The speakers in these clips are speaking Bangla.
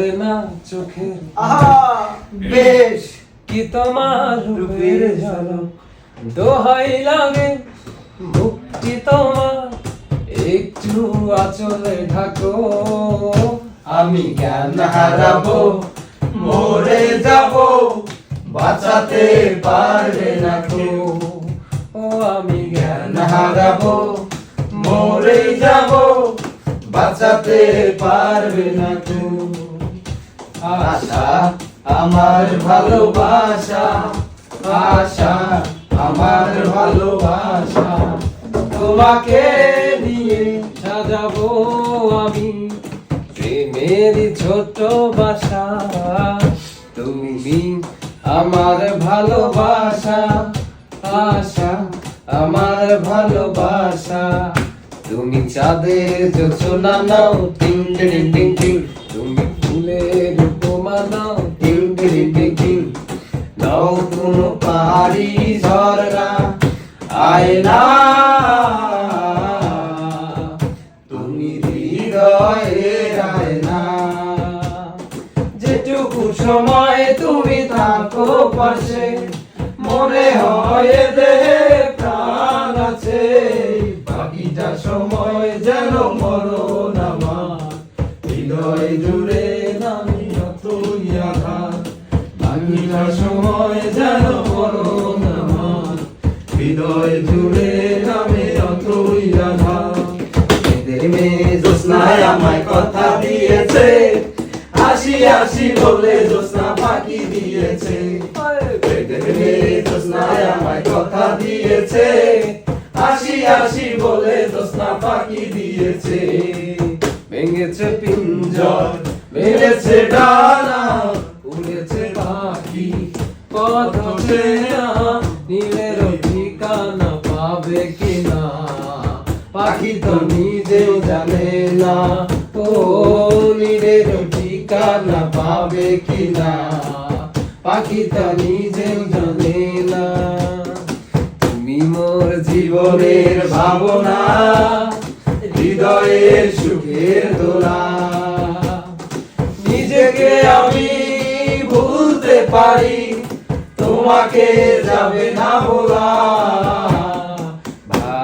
পড়ে না চোখের আহা বেশ। কি তোমার রূপের ঝলক? দোহাই লাগে মুক্তি তোমার। একটু আচলে ঢাকো। আমি জ্ঞান হারাবো মরে যাব। বাঁচাতে পারবে না কেউ। ও আমি জ্ঞান জ্ঞান হারাবো মরে যাব। বাঁচাতে পারবে না কেউ। আশা আমার ভালোবাসা আশা আমার ভালোবাসা। তোমাকে নিয়ে সাজাবো আমি প্রেমের ছোট বাসা। তুমি আমার ভালোবাসা আশা আমার ভালোবাসা। তুমি চাঁদের যোচনা নাও, টিং টিং টিং টিং। তুমি হৃদয়ের আয়না যেটুকু সময় তুমি থাকো পাশে, মনে হয় দেহে আছে। বাকিটা সময় যেন মরণ আমার। হৃদয় জুড়ে নামি যতই আঘাত। বাকিটা সময় যেন মরণ হৃদয় জুড়ে নামে এদের মেয়ে জ্যোৎস্নায় আমায় কথা দিয়েছে। হাসি হাসি বলে জ্যোৎস্না ফাঁকি দিয়েছে। এদের মেয়ে জ্যোৎস্নায় আমায় কথা দিয়েছে। হাসি হাসি বলে জ্যোৎস্না ফাঁকি দিয়েছে। ভেঙেছে পিঞ্জর, মেরেছে ডানা, উড়েছে পাখি, পথ নীলের তো নিজেও জানে না। ও নীলের ঠিকানা পাবে কিনা? পাখি তো নিজেও জানে না। তুমি মোর জীবনের ভাবনা, হৃদয়ের সুখের দোলা। নিজেকে আমি ভুলতে পারি, তোমাকে যাবে না বলা।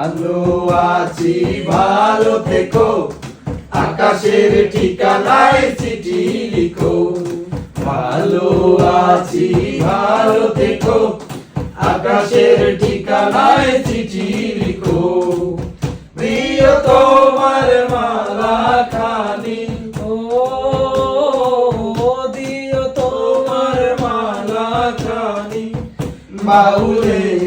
ভালো আছি ভালো থেকো। আকাশের ঠিকানায় চিঠি লিখো। ভালো আছি ভালো থেকো। আকাশের ঠিকানায় চিঠি লিখো। প্রিয় তোমার মালা খানি ও দিও তোমার মালা খানি বাউলের ওই